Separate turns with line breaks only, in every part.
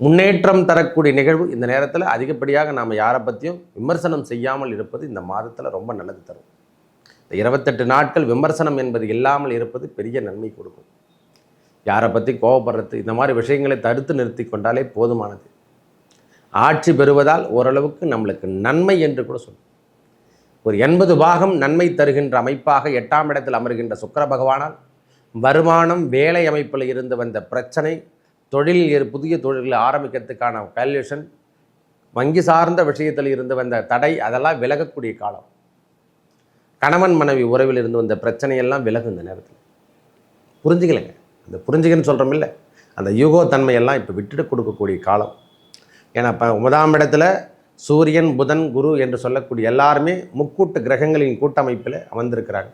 முன்னேற்றம் தரக்கூடிய நிகழ்வு இந்த நேரத்தில் அதிகப்படியாக நாம் யாரை பற்றியும் விமர்சனம் செய்யாமல் இருப்பது இந்த மாதத்தில் ரொம்ப நல்லது தரும். இந்த இருபத்தெட்டு நாட்கள் விமர்சனம் என்பது இல்லாமல் இருப்பது பெரிய நன்மை கொடுக்கும். யாரை பற்றி கோவப்படுறது இந்த மாதிரி விஷயங்களை தடுத்து நிறுத்தி கொண்டாலே போதுமானது. ஆட்சி பெறுவதால் ஓரளவுக்கு நம்மளுக்கு நன்மை என்று கூட சொல்லும். ஒரு எண்பது பாகம் நன்மை தருகின்ற அமைப்பாக எட்டாம் இடத்தில் அமர்கின்ற சுக்கர பகவானால் வருமானம் வேலை அமைப்பில் இருந்து வந்த பிரச்சனை தொழில் புதிய தொழில்களை ஆரம்பிக்கிறதுக்கான வேல்யூஷன் வங்கி சார்ந்த விஷயத்தில் இருந்து வந்த தடை அதெல்லாம் விலகக்கூடிய காலம். கணவன் மனைவி உறவில் இருந்து வந்த பிரச்சனையெல்லாம் விலகும் இந்த நேரத்தில். புரிஞ்சுக்கலைங்க. அந்த புரிஞ்சுக்கன்னு சொல்கிறோம் இல்லை அந்த யூகோ தன்மையெல்லாம் இப்போ விட்டுட்டு கொடுக்கக்கூடிய காலம். ஏன்னா இப்போ முதலாம் இடத்துல சூரியன் புதன் குரு என்று சொல்லக்கூடிய எல்லாருமே முக்கூட்டு கிரகங்களின் கூட்டமைப்பில் அமர்ந்திருக்கிறாங்க.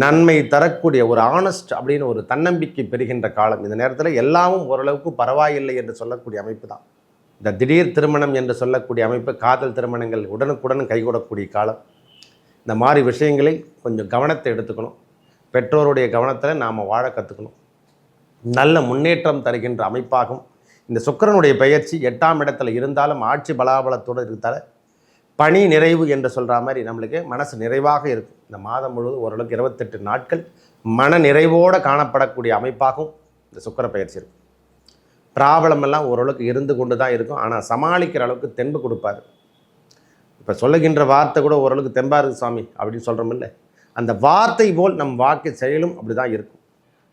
நன்மை தரக்கூடிய ஒரு ஆனஸ்ட் அப்படின்னு ஒரு தன்னம்பிக்கை பெறுகின்ற காலம். இந்த நேரத்தில் எல்லாமும் ஓரளவுக்கு பரவாயில்லை என்று சொல்லக்கூடிய அமைப்பு தான். இந்த திடீர் திருமணம் என்று சொல்லக்கூடிய அமைப்பு காதல் திருமணங்கள் உடனுக்குடன் கைகூடக்கூடிய காலம். இந்த மாதிரி விஷயங்களில் கொஞ்சம் கவனத்தை எடுத்துக்கணும். பெற்றோருடைய கவனத்தில் நாம் வாழ கற்றுக்கணும் நல்ல முன்னேற்றம் தருகின்ற அமைப்பாகும். இந்த சுக்கரனுடைய பயிற்சி எட்டாம் இடத்துல இருந்தாலும் ஆட்சி பலாபலத்தோடு இருக்கிறதால பணி நிறைவு என்று சொல்கிற மாதிரி நம்மளுக்கு மனசு நிறைவாக இருக்கும். இந்த மாதம் முழுவதும் ஓரளவுக்கு இருபத்தெட்டு நாட்கள் மன நிறைவோடு காணப்படக்கூடிய அமைப்பாகவும் இந்த சுக்கிர பயிற்சி இருக்கும் ப்ராப்ளம் எல்லாம் ஓரளவுக்கு இருந்து கொண்டு தான் இருக்கும். ஆனால் சமாளிக்கிற அளவுக்கு தென்பு கொடுப்பார். இப்போ சொல்லுகின்ற வார்த்தை கூட ஓரளவுக்கு தெம்பாக இருக்குது சுவாமி அப்படின்னு சொல்கிறோம் இல்லை? அந்த வார்த்தை போல் நம் வாக்கு செயலும் அப்படி தான் இருக்கும்.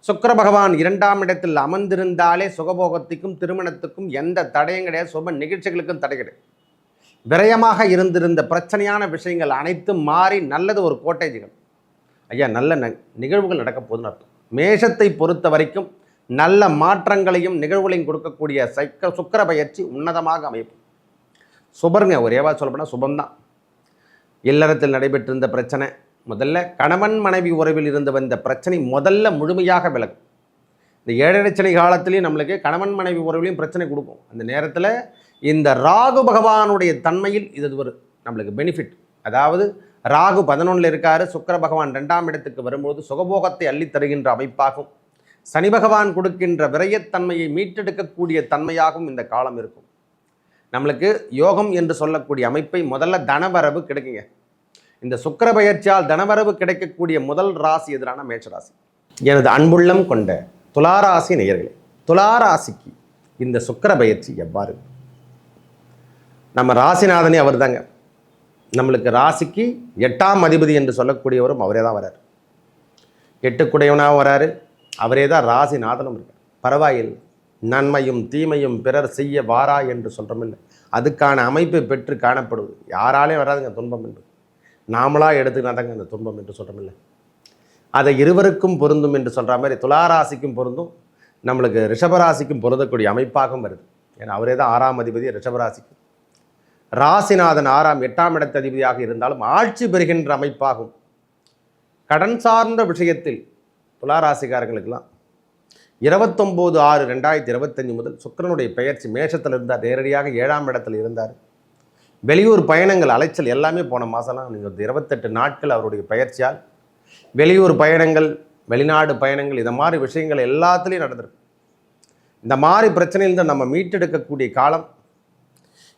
சுக்கிர பகவான் இரண்டாம் இடத்தில் அமர்ந்திருந்தாலே சுகபோகத்துக்கும் திருமணத்துக்கும் எந்த தடையும் கிடையாது. சுப நிகழ்ச்சிகளுக்கும் தடை கிடையாது. விரயமாக இருந்திருந்த பிரச்சனையான விஷயங்கள் அனைத்தும் மாறி நல்லது ஒரு கோட்டேஜுகள் ஐயா நல்ல ந நிகழ்வுகள் நடக்க போதுன்னு அர்த்தம். மேஷத்தை பொறுத்த வரைக்கும் நல்ல மாற்றங்களையும் நிகழ்வுகளையும் கொடுக்கக்கூடிய சைக்க சுக்கர பயிற்சி உன்னதமாக அமைப்பு சுபருங்க ஒரேவா சொல்லப்போனால் சுபம்தான். இல்லறத்தில் நடைபெற்றிருந்த பிரச்சனை முதல்ல கணவன் மனைவி உறவில் இருந்து வந்த பிரச்சனை முதல்ல முழுமையாக விலகும். இந்த ஏழரை காலத்துலேயும் நம்மளுக்கு கணவன் மனைவி உறவுலையும் பிரச்சனை கொடுக்கும். அந்த நேரத்தில் இந்த ராகு பகவானுடைய தன்மையில் இது ஒரு நம்மளுக்கு பெனிஃபிட் அதாவது ராகு பதினொன்றில் இருக்காரு சுக்கர பகவான் ரெண்டாம் இடத்துக்கு வரும்போது சுகபோகத்தை அள்ளித் தருகின்ற அமைப்பாகும். சனி பகவான் கொடுக்கின்ற விரயத்தன்மையை மீட்டெடுக்கக்கூடிய தன்மையாகவும் இந்த காலம் இருக்கும். நம்மளுக்கு யோகம் என்று சொல்லக்கூடிய அமைப்பை முதல்ல தனவரவு கிடைக்குங்க. இந்த சுக்கிர பயிற்சியால் தனவரவு கிடைக்கக்கூடிய முதல் ராசி எதிரான மேச்சராசி எனது அன்புள்ளம் கொண்ட துளாராசி நேயர்களே துளாராசிக்கு இந்த சுக்கிர பயிற்சி எவ்வாறு? நம்ம ராசிநாதனே அவர் தாங்க நம்மளுக்கு ராசிக்கு எட்டாம் அதிபதி என்று சொல்லக்கூடியவரும் அவரே தான் வரார் எட்டுக்குடையவனாகவும் வராரு அவரே தான் ராசிநாதனும் இருக்கார். பரவாயில்லை நன்மையும் தீமையும் பிறர் செய்ய வாரா என்று சொல்கிறோம் இல்லை. அதுக்கான அமைப்பு பெற்று காணப்படுவது. யாராலையும் வராதுங்க துன்பம் என்று நாமளாக எடுத்துக்கிட்டாங்க அந்த துன்பம் என்று சொல்கிறோம் இல்லை. அதை இருவருக்கும் பொருந்தும் என்று சொல்கிற மாதிரி துளாராசிக்கும் பொருந்தும் நம்மளுக்கு ரிஷபராசிக்கும் பொருந்தக்கூடிய அமைப்பாகவும் வருது. ஏன்னா அவரே தான் ஆறாம் அதிபதி ரிஷபராசிக்கு. ராசிநாதன் ஆறாம் எட்டாம் இடத்த அதிபதியாக இருந்தாலும் ஆட்சி பெறுகின்ற அமைப்பாகும். கடன் சார்ந்த விஷயத்தில் துளாராசிக்காரங்களுக்கெல்லாம் இருபத்தொம்போது ஆறு ரெண்டாயிரத்தி இருபத்தஞ்சி முதல் சுக்கிரனுடைய பெயர்ச்சி மேஷத்தில் இருந்தார் நேரடியாக ஏழாம் இடத்தில் இருந்தார். வெளியூர் பயணங்கள் அலைச்சல் எல்லாமே போன மாதம்லாம் நீங்கள் இருபத்தெட்டு நாட்கள் அவருடைய பயிற்சியால் வெளியூர் பயணங்கள் வெளிநாடு பயணங்கள் இதை மாதிரி விஷயங்கள் எல்லாத்துலேயும் நடந்திருக்கு. இந்த மாதிரி பிரச்சனையிலிருந்து நம்ம மீட்டெடுக்கக்கூடிய காலம்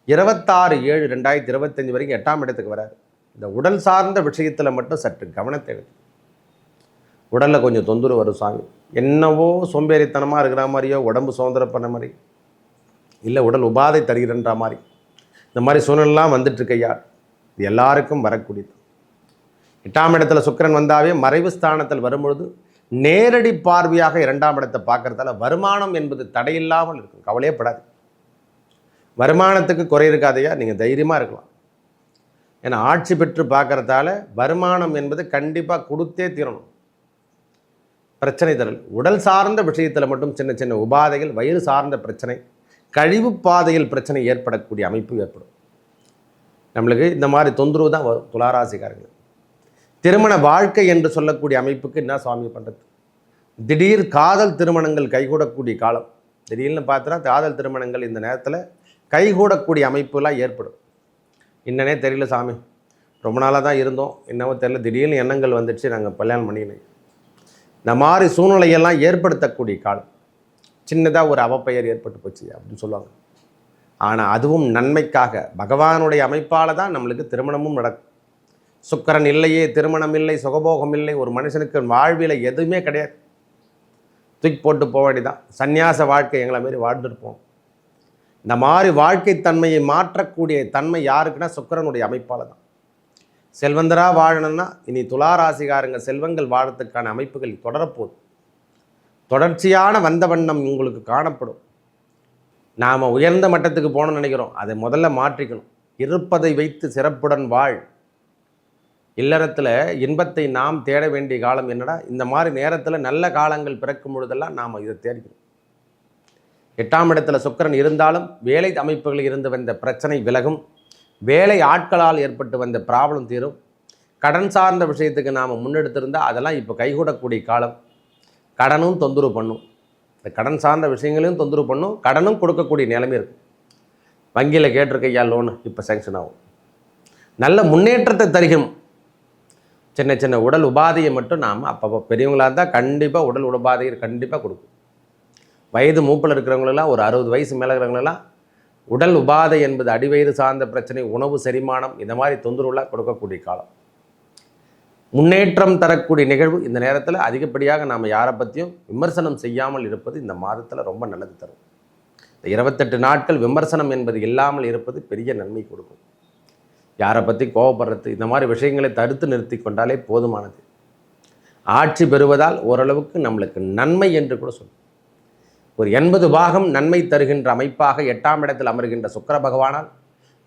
இருபத்தாறு ஏழு ரெண்டாயிரத்தி இருபத்தஞ்சி வரைக்கும் எட்டாம் இடத்துக்கு வராது இந்த உடல் சார்ந்த விஷயத்தில் மட்டும் சற்று கவனத்தை உடலில் கொஞ்சம் தொந்தரவு வரும் சாமி. என்னவோ சோம்பேறித்தனமாக இருக்கிற மாதிரியோ உடம்பு சுதந்திர பண்ண மாதிரி. இல்லை உடல் உபாதை தருகிறன்ற மாதிரி. இந்த மாதிரி சூழ்நிலாம் வந்துட்டுருக்கையா இது எல்லாருக்கும் வரக்கூடியது. எட்டாம் இடத்துல சுக்கிரன் வந்தாவே மறைவு ஸ்தானத்தில் வரும்பொழுது நேரடி பார்வையாக இரண்டாம் இடத்தை பார்க்குறதால வருமானம் என்பது தடையில்லாமல் இருக்கும். கவலையப்படாது வருமானத்துக்கு குறை இருக்காதையா? நீங்கள் தைரியமாக இருக்கலாம். ஏன்னா ஆட்சி பெற்று பார்க்கறதால வருமானம் என்பது கண்டிப்பாக கொடுத்தே தீரணும். பிரச்சனை தரல். உடல் சார்ந்த விஷயத்தில் மட்டும் சின்ன சின்ன உபாதைகள் வயிறு சார்ந்த பிரச்சனை கழிவு பாதையில் பிரச்சனை ஏற்படக்கூடிய அமைப்பு ஏற்படும். நம்மளுக்கு இந்த மாதிரி தொந்தரவு தான் வரும். துளாராசிக்காரங்களுக்கு. திருமண வாழ்க்கை என்று சொல்லக்கூடிய அமைப்புக்கு என்ன சுவாமி பண்ணுறது திடீர் காதல் திருமணங்கள் கைகூடக்கூடிய காலம். திடீர்னு பார்த்தோன்னா காதல் திருமணங்கள் இந்த நேரத்தில் கைகூடக்கூடிய அமைப்புலாம் ஏற்படும். என்னன்னே தெரியல சாமி. ரொம்ப நாளாக தான் இருந்தோம். என்னவோ தெரியல. திடீர்னு எண்ணங்கள் வந்துடுச்சு. நாங்கள் கல்யாணம் பண்ணினேன் இந்த மாதிரி சூழ்நிலையெல்லாம் ஏற்படுத்தக்கூடிய காலம். சின்னதாக ஒரு அவப்பெயர் ஏற்பட்டு போச்சு அப்படின்னு சொல்லுவாங்க. ஆனால் அதுவும் நன்மைக்காக. பகவானுடைய அமைப்பால் தான் நம்மளுக்கு திருமணமும் நடக்கும். சுக்கரன் இல்லையே திருமணம் இல்லை சுகபோகம் இல்லை ஒரு மனுஷனுக்கு வாழ்வில் எதுவுமே கிடையாது. தூக்கி போட்டு போக வேண்டியதான் சந்நியாச வாழ்க்கை எங்களை மாரி வாழ்ந்துருப்போம். இந்த மாதிரி வாழ்க்கை தன்மையை மாற்றக்கூடிய தன்மை யாருக்குன்னா சுக்கரனுடைய அமைப்பால் தான். செல்வந்தராக வாழணும்னா இனி துளாராசிகாரங்க செல்வங்கள் வாழத்துக்கான அமைப்புகள் தொடரப்போகுது. தொடர்ச்சியான வந்த வண்ணம் உங்களுக்கு காணப்படும். நாம் உயர்ந்த மட்டத்துக்கு போகணும்னு நினைக்கிறோம். அதை முதல்ல மாற்றிக்கணும். இருப்பதை வைத்து சிறப்புடன் வாழ். இல்லறத்தில் இன்பத்தை நாம் தேட வேண்டிய காலம் என்னடா? இந்த மாதிரி நேரத்தில் நல்ல காலங்கள் பிறக்கும் பொழுதெல்லாம் நாம் இதை தேடிக்கணும் எட்டாம் இடத்துல சுக்கிரன் இருந்தாலும் வேலை அமைப்புகளில் இருந்து வந்த பிரச்சனை விலகும். வேலை ஆட்களால் ஏற்பட்டு வந்த ப்ராப்ளம் தீரும். கடன் சார்ந்த விஷயத்துக்கு நாம் முன்னெடுத்திருந்தால் அதெல்லாம் இப்போ கைகூடக்கூடிய காலம். கடனும் தொந்தரவு பண்ணும். இந்த கடன் சார்ந்த விஷயங்களையும் தொந்தரவு பண்ணும். கடனும் கொடுக்கக்கூடிய நிலைமை இருக்கும். வங்கியில் கேட்டிருக்கையா லோனு இப்போ சேங்ஷன் ஆகும். நல்ல முன்னேற்றத்தை தருகும் சின்ன சின்ன உடல் உபாதையை மட்டும் நாம் அப்பப்போ பெரியவங்களாக இருந்தால் கண்டிப்பாக உடல் உபாதையை கண்டிப்பாக கொடுக்கும். வயது மூப்பில் இருக்கிறவங்களெல்லாம் ஒரு அறுபது வயசு மேலே இருக்கிறவங்களெல்லாம் உடல் உபாதை என்பது அடிவயிறு சார்ந்த பிரச்சனை உணவு செரிமானம் இந்த மாதிரி தொந்தரவுலாம் கொடுக்கக்கூடிய காலம். முன்னேற்றம் தரக்கூடிய நிகழ்வு இந்த நேரத்தில் அதிகப்படியாக நாம் யாரை பற்றியும் விமர்சனம் செய்யாமல் இருப்பது இந்த மாதத்தில் ரொம்ப நல்லது தரும். இந்த இருபத்தெட்டு நாட்கள் விமர்சனம் என்பது இல்லாமல் இருப்பது பெரிய நன்மை கொடுக்கும். யாரை பற்றி கோவப்படுறது? இந்த மாதிரி விஷயங்களை தடுத்து நிறுத்தி கொண்டாலே போதுமானது. ஆட்சி பெறுவதால் ஓரளவுக்கு நம்மளுக்கு நன்மை என்று கூட சொல்லும். ஒரு எண்பது பாகம் நன்மை தருகின்ற அமைப்பாக எட்டாம் இடத்தில் அமர்கின்ற சுக்கர பகவானால்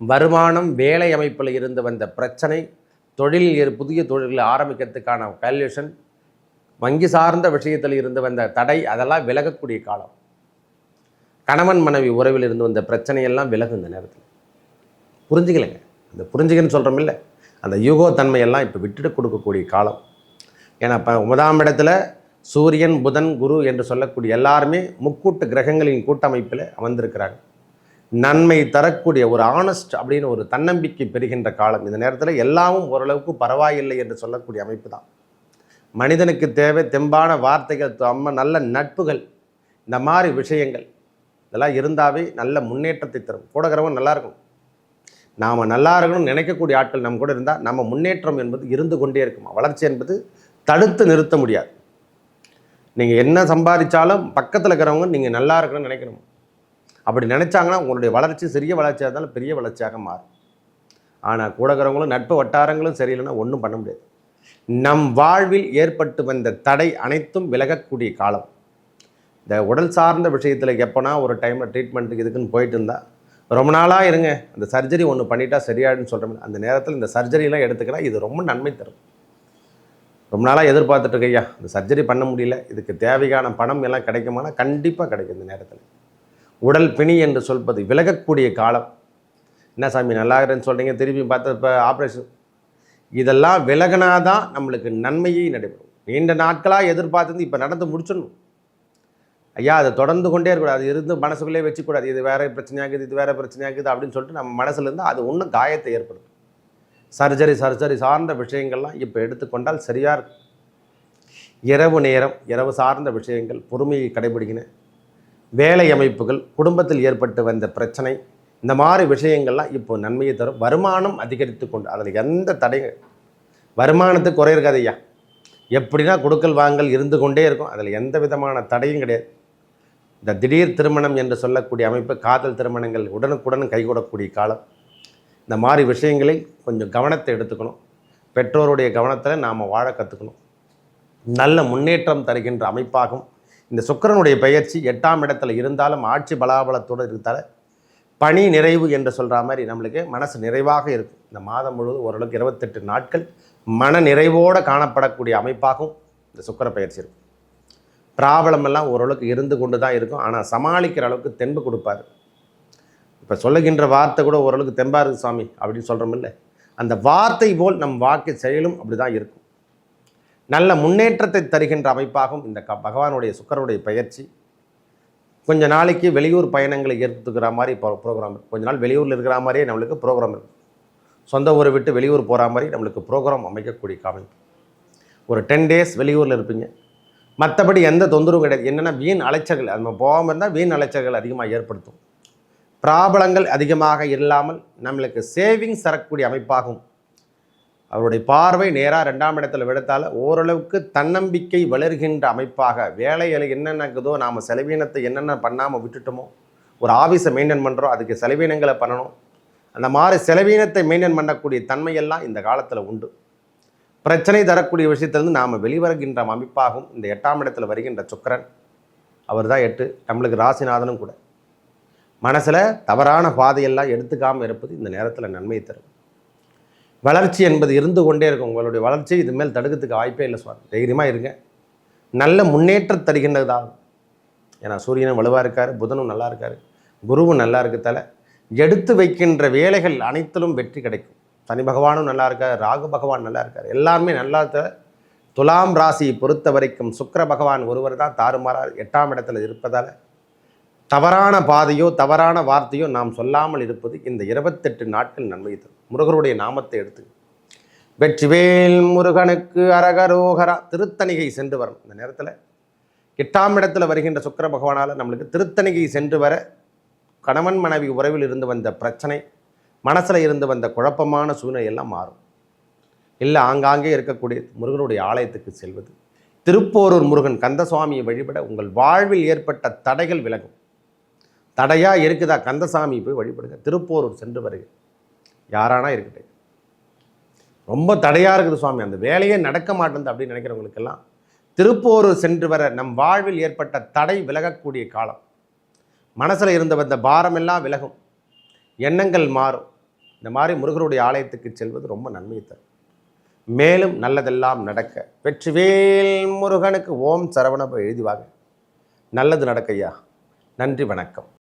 வருமானம் வேலை அமைப்பில் இருந்து வந்த பிரச்சனை தொழிலில் புதிய தொழில்களை ஆரம்பிக்கிறதுக்கான வேல்யூஷன் வங்கி சார்ந்த விஷயத்தில் இருந்து வந்த தடை அதெல்லாம் விலகக்கூடிய காலம். கணவன் மனைவி உறவில் இருந்து வந்த பிரச்சனையெல்லாம் விலகும் இந்த நேரத்தில். புரிஞ்சுக்கலைங்க? இந்த புரிஞ்சுக்கன்னு சொல்கிறோம் இல்லை அந்த யூகோ தன்மையெல்லாம் இப்போ விட்டுட்டு கொடுக்கக்கூடிய காலம். ஏன்னா இப்போ ஒன்பதாம் இடத்துல சூரியன் புதன் குரு என்று சொல்லக்கூடிய எல்லாருமே முக்கூட்டு கிரகங்களின் கூட்டமைப்பில் அமர்ந்திருக்கிறாங்க. நன்மை தரக்கூடிய ஒரு ஆனஸ்ட் அப்படின்னு ஒரு தன்னம்பிக்கை பெறுகின்ற காலம். இந்த நேரத்தில் எல்லாமும் ஓரளவுக்கு பரவாயில்லை என்று சொல்லக்கூடிய அமைப்பு தான். மனிதனுக்கு தேவை தெம்பான வார்த்தைகள் அம்ம நல்ல நட்புகள் இந்த மாதிரி விஷயங்கள். இதெல்லாம் இருந்தாவே நல்ல முன்னேற்றத்தை தரும். கூடகிறவன் நல்லாயிருக்கும் நாம் நல்லா இருக்கணும்னு நினைக்கக்கூடிய ஆட்கள் நம்ம கூட இருந்தால் நம்ம முன்னேற்றம் என்பது இருந்து கொண்டே இருக்குமா? வளர்ச்சி என்பது தடுத்து நிறுத்த முடியாது. நீங்கள் என்ன சம்பாதிச்சாலும் பக்கத்தில் இருக்கிறவங்க நீங்கள் நல்லா இருக்கணும்னு நினைக்கணும். அப்படி நினச்சாங்கன்னா உங்களுடைய வளர்ச்சி சிறிய வளர்ச்சியாக இருந்தாலும் பெரிய வளர்ச்சியாக மாறும். ஆனால் கூட இருக்கிறவங்களும் நட்பு வட்டாரங்களும் சரியில்லைன்னா ஒன்றும் பண்ண முடியாது. நம் வாழ்வில் ஏற்பட்டு வந்த தடை அனைத்தும் விலகக்கூடிய காலம். இந்த உடல் சார்ந்த விஷயத்தில் எப்போனா ஒரு டைமில் ட்ரீட்மெண்ட்டுக்கு இதுக்குன்னு போயிட்டு இருந்தால் ரொம்ப நாளாக இருங்க. அந்த சர்ஜரி ஒன்று பண்ணிட்டா சரியாயிடுன்னு சொல்கிறோம் அந்த நேரத்தில் இந்த சர்ஜரிலாம் எடுத்துக்கினா இது ரொம்ப நன்மை தரும். ரொம்ப நாளாக எதிர்பார்த்துட்டு ஐயா இந்த சர்ஜரி பண்ண முடியல இதுக்கு தேவையான பணம் எல்லாம் கிடைக்குமானா கண்டிப்பாக கிடைக்கும் இந்த நேரத்தில். உடல் பிணி என்று சொல்வது விலகக்கூடிய காலம். என்ன சாமி நல்லா இருக்கிறேன்னு சொல்கிறீங்க திருப்பி பார்த்து இப்போ ஆப்ரேஷன் இதெல்லாம் விலகினாதான் நம்மளுக்கு நன்மையே நடைபெறும். நீண்ட நாட்களாக எதிர்பார்த்தது இப்போ நடந்து முடிச்சிடணும். ஐயா அதை தொடர்ந்து கொண்டே இருக்கக்கூடாது. அது இருந்து மனசுக்குள்ளே வச்சுக்கூடாது. இது வேறு பிரச்சனையாகுது இது வேறு பிரச்சனையாகுது அப்படின்னு சொல்லிட்டு நம்ம மனசுலேருந்து அது ஒன்றும் காயத்தை ஏற்படுத்தும். சர்ஜரி சர்ஜரி சார்ந்த விஷயங்கள்லாம் இப்போ எடுத்துக்கொண்டால் சரியாக இருக்கும். இரவு நேரம் இரவு சார்ந்த விஷயங்கள் பொறுமையை கடைபிடிக்கணும் வேலை அமைப்புகள் குடும்பத்தில் ஏற்பட்டு வந்த பிரச்சனை இந்த மாதிரி விஷயங்கள்லாம் இப்போ நன்மையை தரும். வருமானம் அதிகரித்து கொண்டு அதில் எந்த தடைகள் வருமானத்துக்கு குறையிருக்காது ஐயா. எப்படின்னா கொடுக்கல் வாங்கல் இருந்து கொண்டே இருக்கும். அதில் எந்த விதமான தடையும் கிடையாது. இந்த திடீர் திருமணம் என்று சொல்லக்கூடிய அமைப்பு காதல் திருமணங்கள் உடனுக்குடன் கைகூடக்கூடிய காலம். இந்த மாதிரி விஷயங்களை கொஞ்சம் கவனத்தை எடுத்துக்கணும். பெற்றோருடைய கவனத்தில் நாம் வாழ கற்றுக்கணும் நல்ல முன்னேற்றம் தருகின்ற அமைப்பாகும். இந்த சுக்கிரனுடைய பயிற்சி எட்டாம் இடத்துல இருந்தாலும் ஆட்சி பலாபலத்தோடு இருக்கிறதால பணி நிறைவு என்று சொல்கிற மாதிரி நம்மளுக்கு மனசு நிறைவாக இருக்கும். இந்த மாதம் முழுவதும் ஓரளவுக்கு இருபத்தெட்டு நாட்கள் மன நிறைவோடு காணப்படக்கூடிய அமைப்பாகவும் இந்த சுக்கிர பயிற்சி இருக்கும். ப்ராப்ளம் எல்லாம் ஓரளவுக்கு இருந்து கொண்டு தான் இருக்கும். ஆனால் சமாளிக்கிற அளவுக்கு தென்பு கொடுப்பார். இப்போ சொல்லுகின்ற வார்த்தை கூட ஓரளவுக்கு தெம்பாக இருக்குது சாமி அப்படின்னு சொல்கிறோம் இல்லை? அந்த வார்த்தை போல் நம் வாக்கு செயலும் அப்படி தான் இருக்கும். நல்ல முன்னேற்றத்தை தருகின்ற அமைப்பாகவும் இந்த க பகவானுடைய சுக்கரனுடைய பயிற்சி. கொஞ்ச நாளைக்கு வெளியூர் பயணங்களை ஏற்படுத்துக்கிற மாதிரி ப்ரோ ப்ரோக்ராம் கொஞ்ச நாள் வெளியூரில் இருக்கிற மாதிரியே நம்மளுக்கு ப்ரோக்ராம் இருக்கும் சொந்த ஊரை விட்டு வெளியூர் போகிற மாதிரி நம்மளுக்கு ப்ரோக்ராம் அமைக்கக்கூடிய அமைப்பு ஒரு டென் டேஸ் வெளியூரில் இருப்பீங்க. மற்றபடி எந்த தொந்தரவும் கிடையாது. என்னென்னா வீண் அலைச்சல்கள் அது நம்ம போகாமல் இருந்தால் வீண் அலைச்சல்கள் அதிகமாக ஏற்படுத்தும். பிராபலங்கள் அதிகமாக இல்லாமல் நம்மளுக்கு சேவிங்ஸ் தரக்கூடிய அமைப்பாகும். அவருடைய பார்வை நேராக ரெண்டாம் இடத்துல விடுத்தால் ஓரளவுக்கு தன்னம்பிக்கை வளர்கின்ற அமைப்பாக வேலைகளை என்னென்ன இருக்குதோ நாம் செலவீனத்தை என்னென்ன பண்ணாமல் விட்டுட்டோமோ ஒரு ஆஃபீஸை மெயின்டைன் பண்ணுறோம் அதுக்கு செலவீனங்களை பண்ணணும். அந்த மாதிரி செலவீனத்தை மெயின்டைன் பண்ணக்கூடிய தன்மையெல்லாம் இந்த காலத்தில் உண்டு. பிரச்சனை தரக்கூடிய விஷயத்திலிருந்து நாம் வெளிவருகின்ற அமைப்பாகும். இந்த எட்டாம் இடத்தில் வருகின்ற சுக்கரன். அவர் தான் எட்டு. நம்மளுக்கு ராசிநாதனும் கூட. மனசில் தவறான பாதையெல்லாம் எடுத்துக்காமல் இருப்பது இந்த நேரத்தில் நன்மை தரும். வளர்ச்சி என்பது இருந்து கொண்டே இருக்கும். உங்களுடைய வளர்ச்சி இது மேல் தடுக்கிறதுக்கு வாய்ப்பே இல்லை சுவாமி. தைரியமாக இருங்க. நல்ல முன்னேற்றம் தருகின்றதாகும் ஏன்னா சூரியனும் வலுவாக இருக்கார் புதனும் நல்லா இருக்கார் குருவும் நல்லா இருக்கத்தால எடுத்து வைக்கின்ற வேலைகள் அனைத்திலும் வெற்றி கிடைக்கும். சனி பகவானும் நல்லா இருக்கார் ராகு பகவான் நல்லா இருக்கார். எல்லாருமே நல்லா துலாம் ராசியை பொறுத்த வரைக்கும் சுக்கிர பகவான் ஒருவர் தான் தாறுமாறார் எட்டாம் இடத்துல இருப்பதால் தவறான பாதையோ தவறான வார்த்தையோ நாம் சொல்லாமல் இருப்பது இந்த இருபத்தெட்டு நாட்கள் நன்மை தரும். முருகருடைய நாமத்தை எடுத்து வெற்றிவேல் முருகனுக்கு அரகரோகரா திருத்தணிகை சென்று வரும் இந்த நேரத்தில் எட்டாம் இடத்துல வருகின்ற சுக்கர பகவானால் நம்மளுக்கு திருத்தணிகை சென்று வர கணவன் மனைவி உறவில் இருந்து வந்த பிரச்சனை மனசில் இருந்து வந்த குழப்பமான சூழ்நிலையெல்லாம் மாறும். இல்லை ஆங்காங்கே இருக்கக்கூடிய முருகனுடைய ஆலயத்துக்கு செல்வது. திருப்போரூர் முருகன் கந்தசுவாமியை வழிபட உங்கள் வாழ்வில் ஏற்பட்ட தடைகள் விலகும். தடையாக இருக்குதா? கந்தசாமி போய் வழிபடுங்க. திருப்போரூர் சென்று வருக. யாரானா இருக்கட்டும். ரொம்ப தடையாக இருக்குது சுவாமி. அந்த வேலையே நடக்க மாட்டேங்குது அப்படின்னு நினைக்கிறவங்களுக்கெல்லாம் திருப்போரூர் சென்று வர நம் வாழ்வில் ஏற்பட்ட தடை விலகக்கூடிய காலம். மனசில் இருந்த வந்த பாரமெல்லாம் விலகும். எண்ணங்கள் மாறும். இந்த மாதிரி முருகருடைய ஆலயத்துக்கு செல்வது ரொம்ப நன்மை தரும். மேலும் நல்லதெல்லாம் நடக்க. வெற்றிவேல் முருகனுக்கு ஓம் சரவணப எழுதிவாங்க. நல்லது நடக்கையா நன்றி வணக்கம்.